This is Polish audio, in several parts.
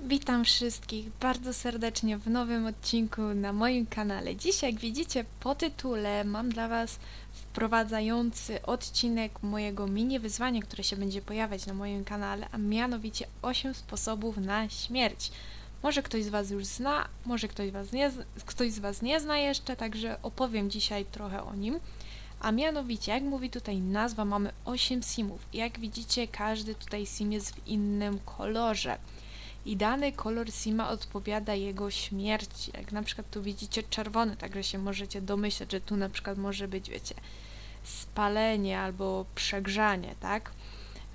Witam wszystkich bardzo serdecznie w nowym odcinku na moim kanale. Dzisiaj, jak widzicie po tytule, mam dla Was wprowadzający odcinek mojego mini wyzwania, które się będzie pojawiać na moim kanale, a mianowicie 8 sposobów na śmierć. Może ktoś z Was już zna, może ktoś, was nie, ktoś z Was nie zna jeszcze, także opowiem dzisiaj trochę o nim. A mianowicie, jak mówi tutaj nazwa, mamy 8 simów. Jak widzicie, każdy tutaj sim jest w innym kolorze i dany kolor sima odpowiada jego śmierci. Jak na przykład tu widzicie czerwony, także się możecie domyśleć, że tu na przykład może być, wiecie, spalenie albo przegrzanie, tak?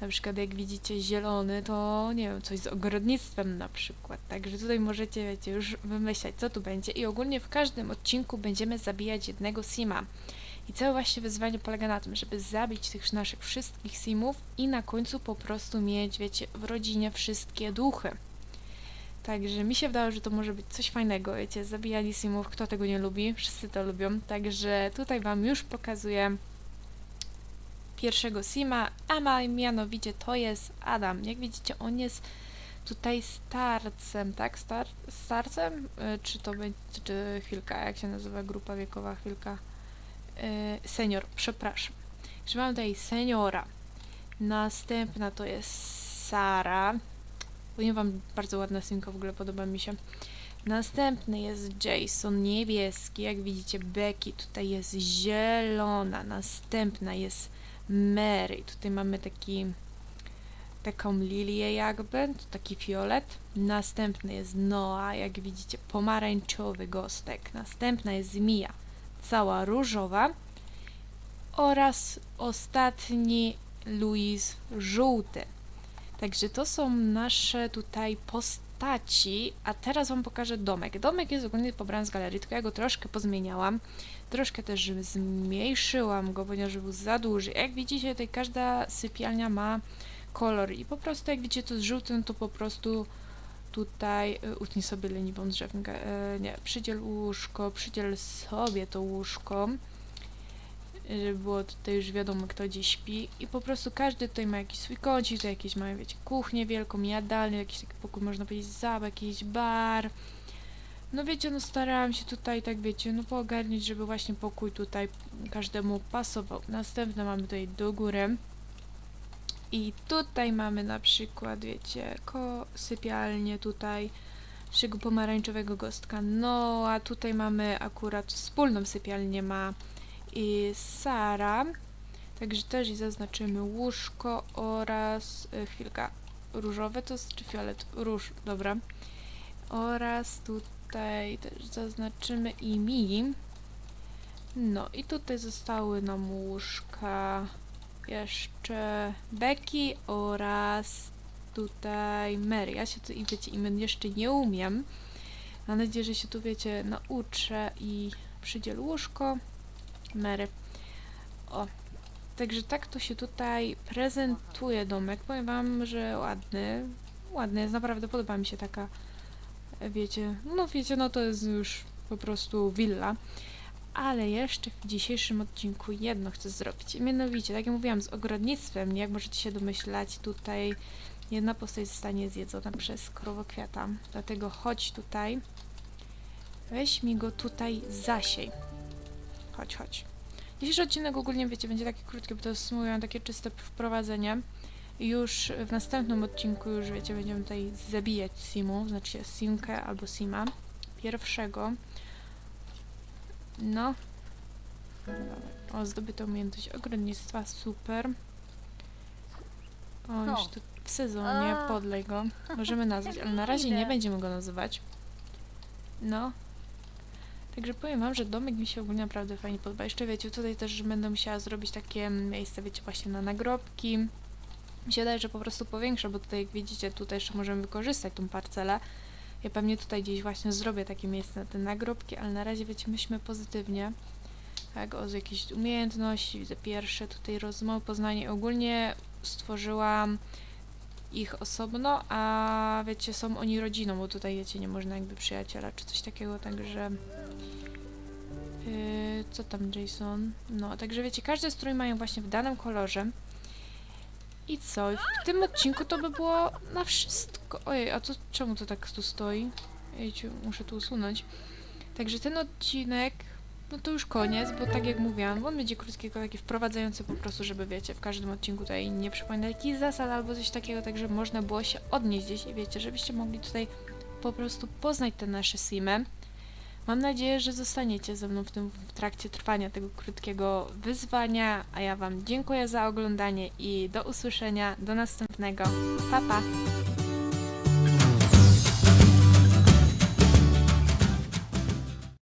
Na przykład jak widzicie zielony, to nie wiem, coś z ogrodnictwem na przykład. Także tutaj możecie, wiecie, już wymyślać, co tu będzie. I ogólnie w każdym odcinku będziemy zabijać jednego sima. I całe właśnie wyzwanie polega na tym, żeby zabić tych naszych wszystkich simów i na końcu po prostu mieć, wiecie, w rodzinie wszystkie duchy. Także mi się wydało, że to może być coś fajnego, wiecie, zabijanie simów, kto tego nie lubi, wszyscy to lubią. Także tutaj Wam już pokazuję pierwszego sima, a ma- mianowicie to jest Adam. Jak widzicie, on jest tutaj starcem, tak? Star starcem? Y, Czy to będzie, czy chwilka, jak się nazywa grupa wiekowa, chwilka? Y, senior, przepraszam. Że mam tutaj seniora. Następna to jest Sara. Powiem wam, bardzo ładna synka, w ogóle podoba mi się. Następny jest Jason, niebieski, jak widzicie Becky, tutaj jest zielona. Następna jest Mary, tutaj mamy taki taką lilię jakby, to taki fiolet. Następny jest Noah, jak widzicie pomarańczowy gostek. Następna jest Mia, cała różowa. Oraz ostatni Louis żółty. Także to są nasze tutaj postaci, a teraz Wam pokażę domek. Domek jest ogólnie pobrany z galerii, tylko ja go troszkę pozmieniałam. Troszkę też zmniejszyłam go, ponieważ był za duży. Jak widzicie, tutaj każda sypialnia ma kolor i po prostu jak widzicie to z żółtym, to po prostu tutaj y, utnij sobie leniwą drzewkę, e, nie, przydziel łóżko, przydziel sobie to łóżko żeby było tutaj już wiadomo, kto gdzie śpi i po prostu każdy tutaj ma jakiś swój kącik, tutaj jakieś mają, wiecie, kuchnię wielką, jadalnię, jakiś taki pokój, można powiedzieć, zabaw, jakiś bar. No wiecie, no starałam się tutaj, tak wiecie, no poogarnić, żeby właśnie pokój tutaj każdemu pasował. Następne mamy tutaj do góry. I tutaj mamy na przykład, wiecie, ko sypialnię tutaj naszego pomarańczowego gostka. No, a tutaj mamy akurat wspólną sypialnię ma i Sara. Także też i zaznaczymy łóżko oraz y, chwilka różowe to jest czy fiolet? Róż, dobra. Oraz tutaj też zaznaczymy i mi. No i tutaj zostały nam łóżka jeszcze Becky oraz tutaj Mary. Ja się tu i wiecie, imion jeszcze nie umiem. Mam nadzieję, że się tu wiecie nauczę i przydziel łóżko. Mary. O, także tak to się tutaj prezentuje domek. Powiem wam, że ładny. Ładny jest, naprawdę podoba mi się taka, wiecie, no wiecie, no to jest już po prostu willa. Ale jeszcze w dzisiejszym odcinku jedno chcę zrobić. Mianowicie, tak jak mówiłam, z ogrodnictwem, jak możecie się domyślać, tutaj jedna postać zostanie zjedzona przez krowokwiata. Dlatego chodź tutaj. Weź mi go tutaj zasiej. Chodź, chodź. Dzisiejszy odcinek ogólnie, wiecie, będzie taki krótki, bo to jest, mówiłam, takie czyste wprowadzenie. Już w następnym odcinku, już wiecie, będziemy tutaj zabijać Simu, znaczy Simkę albo Sima. Pierwszego. No. O, zdobyta umiejętność ogrodnictwa, super. O, już tu w sezonie, podlej go. Możemy nazwać, ale na razie nie będziemy go nazywać. No, Także powiem wam, że domek mi się ogólnie naprawdę fajnie podoba. Jeszcze wiecie, tutaj też będę musiała zrobić takie miejsce, wiecie, właśnie na nagrobki. Mi się wydaje, że po prostu powiększę, bo tutaj jak widzicie, tutaj jeszcze możemy wykorzystać tą parcelę. Ja pewnie tutaj gdzieś właśnie zrobię takie miejsce na te nagrobki, ale na razie wiecie, myślmy pozytywnie. Tak, o jakiejś umiejętności, widzę pierwsze tutaj rozmowy, poznanie. Ogólnie stworzyłam ich osobno, a wiecie, są oni rodziną, bo tutaj wiecie, nie można jakby przyjaciela czy coś takiego, także Yy, co tam Jason? No, także wiecie, każdy strój mają właśnie w danym kolorze. I co? W tym odcinku to by było na wszystko. Ojej, a to czemu to tak tu stoi? Ejciu, muszę tu usunąć. Także ten odcinek, no to już koniec, bo tak jak mówiłam, on będzie krótki, tylko taki wprowadzający po prostu, żeby wiecie, w każdym odcinku tutaj nie przypominać jakichś zasad albo coś takiego, tak żeby można było się odnieść gdzieś i wiecie, żebyście mogli tutaj po prostu poznać te nasze simy. Mam nadzieję, że zostaniecie ze mną w tym w trakcie trwania tego krótkiego wyzwania, a ja Wam dziękuję za oglądanie i do usłyszenia, do następnego. Pa pa!